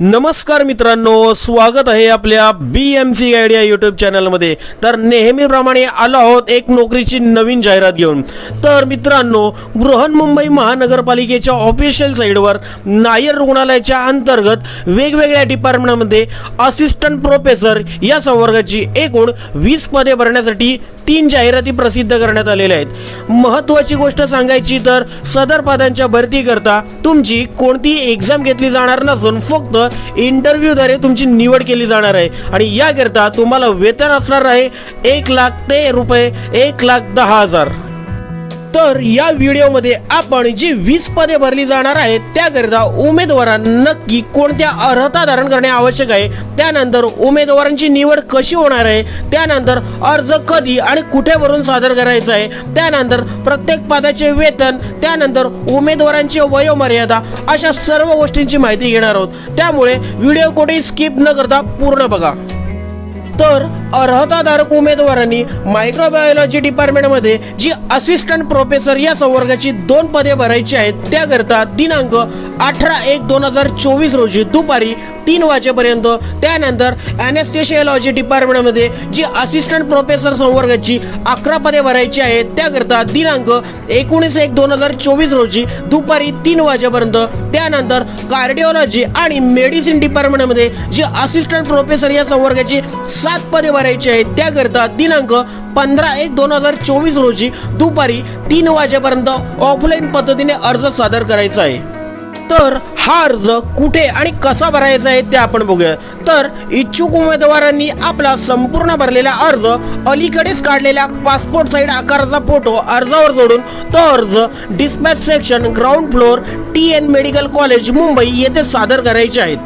नमस्कार मित्रांनो स्वागत आहे आपल्या B M C idea YouTube चॅनलमध्ये तर नेहमीप्रमाणे आलो आहोत एक नोकरीची नवीन जाहिरात घेऊन. तर मित्रांनो बृहन्मुंबई महानगरपालिकेच्या ऑफिशियल साईडवर नायर रुग्णालयाच्या अंतर्गत वेगवेगळ्या डिपार्टमेंटमध्ये असिस्टंट प्रोफेसर या संवर्गाची एकूण वीस पदे भरण्यासाठी तीन जाहिराती प्रसिद्ध करण्यात आलेल्या आहेत. महत्त्वाची गोष्ट सांगायची तर सदर पदांच्या भरतीकरता तुमची कोणतीही एक्झाम घेतली जाणार नसून फक्त इंटरव्ह्यूद्वारे तुमची निवड केली जाणार आहे. आणि याकरता तुम्हाला वेतन असणार आहे एक लाख ते रुपये एक लाख दहा हजार. तर या व्हिडिओमध्ये आपण जी वीस पदे भरली जाणार आहेत त्याकरिता उमेदवारांना नक्की कोणत्या अर्हता धारण करणे आवश्यक आहे? त्यानंतर उमेदवारांची निवड कशी होणार आहे? त्यानंतर अर्ज कधी आणि कुठे भरून सादर करायचा आहे? त्यानंतर प्रत्येक पदाचे वेतन त्यानंतर उमेदवारांची वयोमर्यादा अशा सर्व गोष्टींची माहिती घेणार आहोत. त्यामुळे व्हिडिओ कोठेही स्किप न करता पूर्ण बघा. तर अर्हताधारक उमेदवारांनी मायक्रोबायोलॉजी डिपार्टमेंटमध्ये जी असिस्टंट प्रोफेसर या संवर्गाची दोन पदे भरायची आहेत त्याकरता दिनांक अठरा एक दोन हजार चोवीस रोजी दुपारी तीन वाजेपर्यंत. त्यानंतर ॲनेस्टेशियोलॉजी डिपार्टमेंटमध्ये जी असिस्टंट प्रोफेसर संवर्गाची अकरा पदे भरायची आहेत त्याकरता दिनांक एकोणीस एक दोन हजार चोवीस रोजी दुपारी तीन वाजेपर्यंत. त्यानंतर कार्डिओलॉजी आणि मेडिसिन डिपार्टमेंटमध्ये जी असिस्टंट प्रोफेसर या संवर्गाची सात पदे भरायची आहेत. त्याकरता दिनांक पंधरा एक दोन हजार चोवीस रोजी दुपारी तीन वाजेपर्यंत ऑफलाईन पद्धतीने अर्ज सादर करायचा आहे. तर हा अर्ज कुठे आणि कसा भरायचा आहे ते आपण बघूया. तर इच्छुक उमेदवारांनी आपला संपूर्ण भरलेला अर्ज अलीकडेच काढलेल्या पासपोर्ट साईड आकाराचा फोटो अर्जावर जोडून तो अर्ज dispatch section ground floor T N medical college Mumbai येथे सादर करायचे आहेत.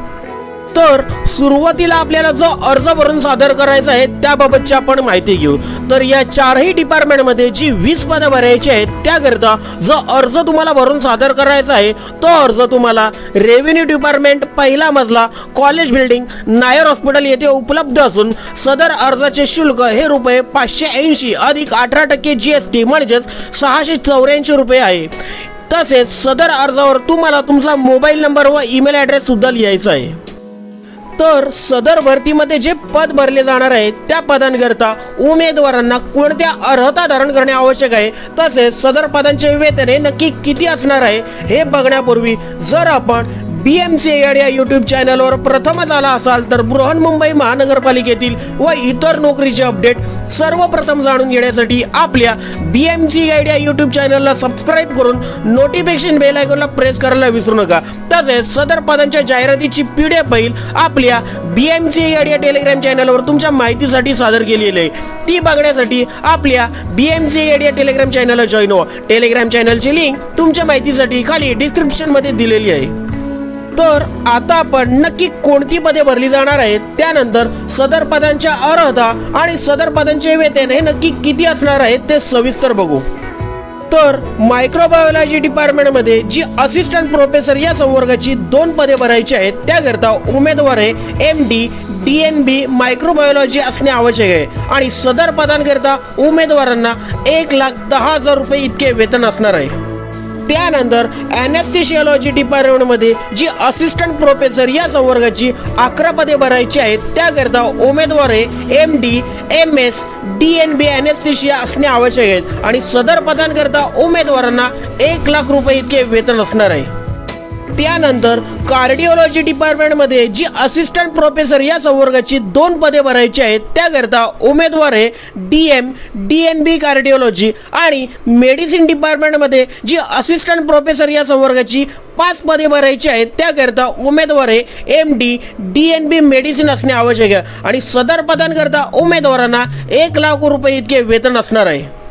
तर सुरुवातीला आपल्याला जो अर्ज भरून सादर करायचा आहे त्याबाबतची आपण माहिती घेऊ. तर या चारही डिपार्टमेंटमध्ये जी वीस पदं भरायची आहेत त्याकरिता जो अर्ज तुम्हाला भरून सादर करायचा आहे तो अर्ज तुम्हाला रेव्हेन्यू डिपार्टमेंट पहिला मजला कॉलेज बिल्डिंग नायर हॉस्पिटल येथे उपलब्ध असून सदर अर्जाचे शुल्क हे रुपये पाचशे ऐंशी अधिक अठरा टक्के जी एस टी म्हणजेच सहाशे चौऱ्याऐंशी रुपये आहे. तसेच सदर अर्जावर तुम्हाला तुमचा मोबाईल नंबर व ईमेल ॲड्रेस सुद्धा लिहायचा आहे. तर सदर भरतीमध्ये जे पद भरले जाणार आहे त्या पदांकरता उमेदवारांना कोणत्या अर्हता धारण करणे आवश्यक आहे तसेच सदर पदांचे वेतन हे नक्की किती असणार आहे हे बघण्यापूर्वी जर आपण बी एम सी या यूट्यूब चॅनलवर प्रथमच आला असाल तर बृहन्मुंबई महानगरपालिकेतील व इतर नोकरीचे अपडेट सर्वप्रथम जाणून घेण्यासाठी आपल्या बी एम सी या यूट्यूब चॅनलला सबस्क्राईब करून नोटिफिकेशन बेल आयकॉनला प्रेस करायला विसरू नका. तसेच सदर पदांच्या जाहिरातीची पी डी एफ फाईल आपल्या बी एम सी या टेलिग्राम चॅनलवर तुमच्या माहितीसाठी सादर केलेली आहे. ती बघण्यासाठी आपल्या बी एम सी या टेलिग्राम चॅनलला जॉईन व्हा. टेलिग्राम चॅनलची लिंक तुमच्या माहितीसाठी खाली डिस्क्रिप्शनमध्ये दिलेली आहे. तर आता आपण नक्की कोणती पदे भरली जाणार आहेत? त्यानंतर सदर पदांच्या अर्हता आणि सदर पदांचे वेतन हे नक्की किती असणार आहेत ते सविस्तर बघू. तर मायक्रोबायोलॉजी डिपार्टमेंटमध्ये जी असिस्टंट प्रोफेसर या संवर्गाची दोन पदे भरायची आहेत त्याकरता उमेदवार आहे M D D N B microbiology असणे आवश्यक आहे. आणि सदर पदांकरता उमेदवारांना एक लाख दहा हजार रुपये इतके वेतन असणार आहे. त्यानंतर ॲनेस्थेशियोलॉजी डिपार्टमेंटमध्ये जी असिस्टंट प्रोफेसर या संवर्गाची अकरा पदे भरायची आहेत त्याकरता उमेदवार आहे M D M S D N B anaesthesia असणे आवश्यक आहेत. आणि सदर पदांकरता उमेदवारांना एक लाख रुपये इतके वेतन असणार आहे. त्यानंतर कार्डिओलॉजी डिपार्टमेंटमध्ये जी असिस्टंट प्रोफेसर या संवर्गाची दोन पदे भरायची आहेत त्याकरता उमेदवार आहे D M D N B cardiology आणि मेडिसिन डिपार्टमेंटमध्ये जी असिस्टंट प्रोफेसर या संवर्गाची पाच पदे भरायची आहेत त्याकरता उमेदवार आहे M D D N B medicine असणे आवश्यक आहे. आणि सदर पदांकरता उमेदवारांना एक लाख रुपये इतके वेतन असणार आहे.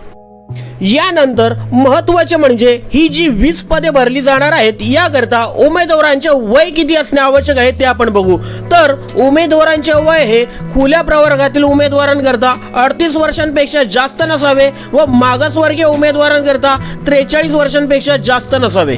यानंतर महत्त्वाचे म्हणजे ही जी वीस पदे भरली जाणार आहेत याकरता उमेदवारांचे वय किती असणे आवश्यक आहे ते आपण बघू. तर उमेदवारांचे वय हे खुल्या प्रवर्गातील उमेदवारांकरता अडतीस वर्षांपेक्षा जास्त नसावे व मागासवर्गीय उमेदवारांकरता त्रेचाळीस वर्षांपेक्षा जास्त नसावे.